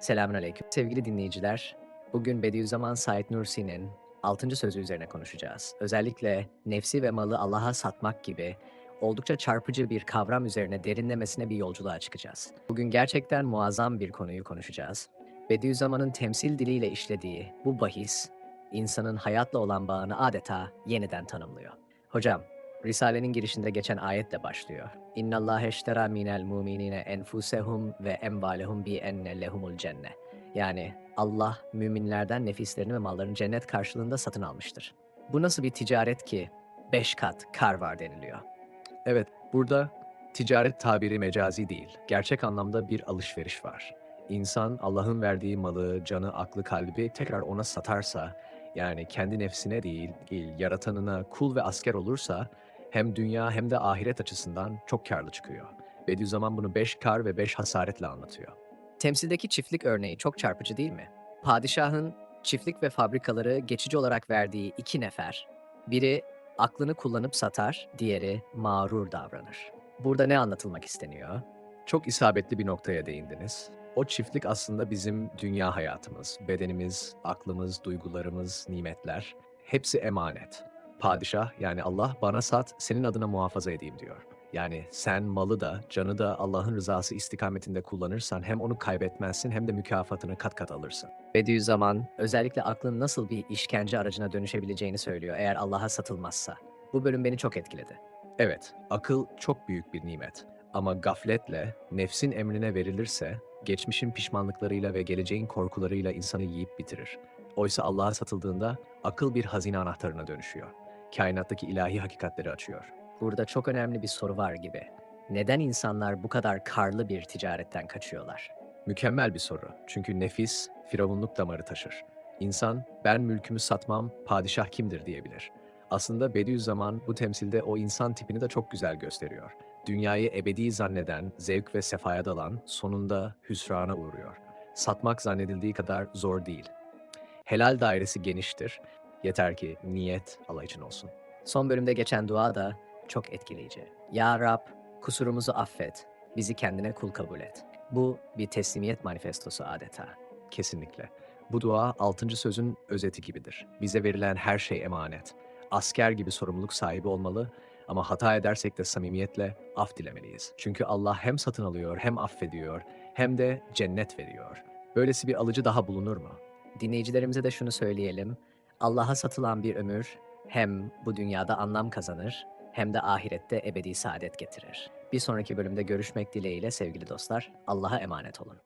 Selamünaleyküm. Sevgili dinleyiciler, bugün Bediüzzaman Said Nursi'nin 6. sözü üzerine konuşacağız. Özellikle nefsi ve malı Allah'a satmak gibi oldukça çarpıcı bir kavram üzerine derinlemesine bir yolculuğa çıkacağız. Bugün gerçekten muazzam bir konuyu konuşacağız. Bediüzzaman'ın temsil diliyle işlediği bu bahis, insanın hayatla olan bağını adeta yeniden tanımlıyor. Hocam, Risale'nin girişinde geçen ayetle başlıyor. İnna Allah eştera minel mu'minine enfusehum ve emvalehum bi enne lehumul cenne. Yani Allah müminlerden nefislerini ve mallarını cennet karşılığında satın almıştır. Bu nasıl bir ticaret ki beş kat kar var deniliyor. Evet, burada ticaret tabiri mecazi değil. Gerçek anlamda bir alışveriş var. İnsan Allah'ın verdiği malı, canı, aklı, kalbi tekrar ona satarsa, yani kendi nefsine değil, değil yaratanına kul ve asker olursa hem dünya hem de ahiret açısından çok karlı çıkıyor. Bediüzzaman bunu beş kar ve beş hasaretle anlatıyor. Temsildeki çiftlik örneği çok çarpıcı değil mi? Padişahın çiftlik ve fabrikaları geçici olarak verdiği iki nefer, biri aklını kullanıp satar, diğeri mağrur davranır. Burada ne anlatılmak isteniyor? Çok isabetli bir noktaya değindiniz. O çiftlik aslında bizim dünya hayatımız, bedenimiz, aklımız, duygularımız, nimetler. Hepsi emanet. Padişah yani Allah bana sat, senin adına muhafaza edeyim diyor. Yani sen malı da, canı da Allah'ın rızası istikametinde kullanırsan hem onu kaybetmezsin hem de mükafatını kat kat alırsın. Bediüzzaman özellikle aklın nasıl bir işkence aracına dönüşebileceğini söylüyor eğer Allah'a satılmazsa. Bu bölüm beni çok etkiledi. Evet, akıl çok büyük bir nimet. Ama gafletle, nefsin emrine verilirse, geçmişin pişmanlıklarıyla ve geleceğin korkularıyla insanı yiyip bitirir. Oysa Allah'a satıldığında akıl bir hazine anahtarına dönüşüyor. Kainattaki ilahi hakikatleri açıyor. Burada çok önemli bir soru var gibi. Neden insanlar bu kadar karlı bir ticaretten kaçıyorlar? Mükemmel bir soru. Çünkü nefis, firavunluk damarı taşır. İnsan, ben mülkümü satmam, padişah kimdir diyebilir. Aslında Bediüzzaman bu temsilde o insan tipini de çok güzel gösteriyor. Dünyayı ebedi zanneden, zevk ve sefaya dalan sonunda hüsrana uğruyor. Satmak zannedildiği kadar zor değil. Helal dairesi geniştir. Yeter ki niyet Allah için olsun. Son bölümde geçen dua da çok etkileyici. Ya Rab, kusurumuzu affet, bizi kendine kul kabul et. Bu bir teslimiyet manifestosu adeta. Kesinlikle. Bu dua altıncı sözün özeti gibidir. Bize verilen her şey emanet. Asker gibi sorumluluk sahibi olmalı ama hata edersek de samimiyetle af dilemeliyiz. Çünkü Allah hem satın alıyor hem affediyor hem de cennet veriyor. Böylesi bir alıcı daha bulunur mu? Dinleyicilerimize de şunu söyleyelim. Allah'a satılan bir ömür hem bu dünyada anlam kazanır hem de ahirette ebedi saadet getirir. Bir sonraki bölümde görüşmek dileğiyle sevgili dostlar. Allah'a emanet olun.